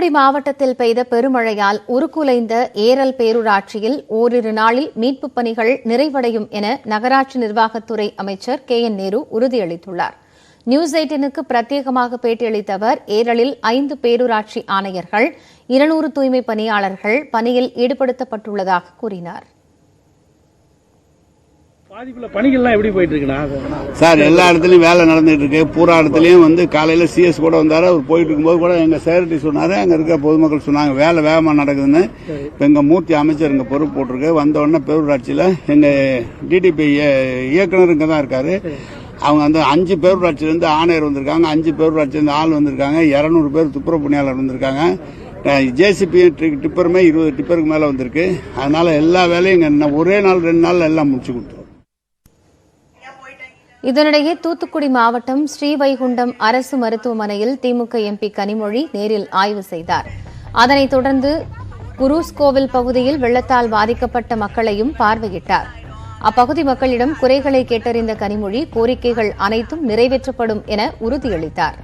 தூத்துக்குடி மாவட்டத்தில் பெய்த பெருமழையால் உருக்குலைந்த ஏரல் பேரூராட்சியில் ஓரிரு நாளில் மீட்புப் பணிகள் நிறைவடையும் என நகராட்சி நிர்வாகத்துறை அமைச்சர் கே என் நேரு உறுதியளித்துள்ளார். நியூஸ் எயிட்டினுக்கு பிரத்யேகமாக பேட்டியளித்த அவர் ஏரலில் ஐந்து பேரூராட்சி ஆணையர்கள் இருநூறு தூய்மை பணியாளர்கள் பணியில் ஈடுபடுத்தப்பட்டுள்ளதாக கூறினார். பணிகள்லாம் எப்படி போயிட்டு இருக்குண்ணா சார் எல்லா இடத்துலயும் வேலை நடந்துட்டு இருக்கு பூரா இடத்துலயும் வந்து காலையில சிஎஸ் கூட வந்தாரு. அவர் போயிட்டு இருக்கும்போது கூட எங்க செக்ரட்டரி சொன்னாரு. அங்க இருக்க பொதுமக்கள் சொன்னாங்க வேலை வேகமா நடக்குதுன்னு. இப்போ எங்க மூர்த்தி அமைச்சர் இங்க பொறுப்பு போட்டிருக்கு. வந்த உடனே பேரூராட்சியில எங்க டிடிபி இயக்குனர் இங்க தான் இருக்காரு. அவங்க வந்து அஞ்சு பேரூராட்சியிலேருந்து ஆணையர் வந்திருக்காங்க. அஞ்சு பேரூராட்சியிலேருந்து ஆள் வந்திருக்காங்க. இரநூறு பேர் துப்புரவு பணியாளர் வந்திருக்காங்க. ஜேசிபி டிப்பருமே இருபது டிப்பருக்கு மேலே வந்திருக்கு. அதனால எல்லா வேலையும் இங்கே ஒரே நாள் ரெண்டு நாள் எல்லாம் முடிச்சு கொடுத்துரும் இதனிடையே தூத்துக்குடி மாவட்டம் ஸ்ரீவைகுண்டம் அரசு மருத்துவமனையில் திமுக எம்பி கனிமொழி நேரில் ஆய்வு செய்தார். அதனைத் தொடர்ந்து குரூஸ் கோவில் பகுதியில் வெள்ளத்தால் பாதிக்கப்பட்ட மக்களையும் பார்வையிட்டார். அப்பகுதி மக்களிடம் குறைகளை கேட்டறிந்த கனிமொழி கோரிக்கைகள் அனைத்தும் நிறைவேற்றப்படும் என உறுதியளித்தார்.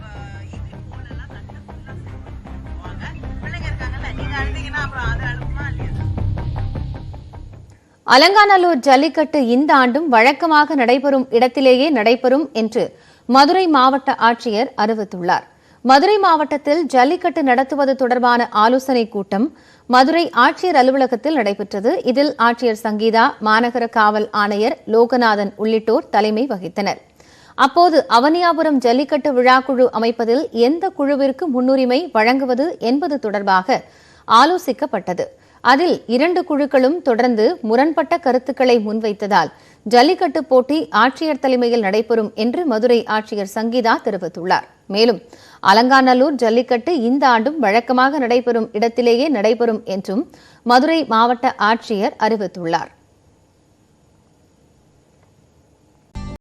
அலங்காநல்லூர் ஜல்லிக்கட்டு இந்த ஆண்டும் வழக்கமாக நடைபெறும் இடத்திலேயே நடைபெறும் என்று மதுரை மாவட்ட ஆட்சியர் அறிவித்துள்ளார். மதுரை மாவட்டத்தில் ஜல்லிக்கட்டு நடத்துவது தொடர்பான ஆலோசனைக் கூட்டம் மதுரை ஆட்சியர் அலுவலகத்தில் நடைபெற்றது. இதில் ஆட்சியர் சங்கீதா மாநகர காவல் ஆணையர் லோகநாதன் உள்ளிட்டோர் தலைமை வகித்தனர். அப்போது அவனியாபுரம் ஜல்லிக்கட்டு விழாக்குழு அமைப்பதில் எந்த குழுவிற்கு முன்னுரிமை வழங்குவது என்பது தொடர்பாக ஆலோசிக்கப்பட்டது. அதில் இரண்டு குழுக்களும் தொடர்ந்து முரண்பட்ட கருத்துக்களை முன்வைத்ததால் ஜல்லிக்கட்டு போட்டி ஆட்சியர் தலைமையில் நடைபெறும் என்று மதுரை ஆட்சியர் சங்கீதா தெரிவித்துள்ளார். மேலும் அலங்காநல்லூர் ஜல்லிக்கட்டு இந்த ஆண்டும் வழக்கமாக நடைபெறும் இடத்திலேயே நடைபெறும் என்றும் மதுரை மாவட்ட ஆட்சியர் அறிவித்துள்ளார்.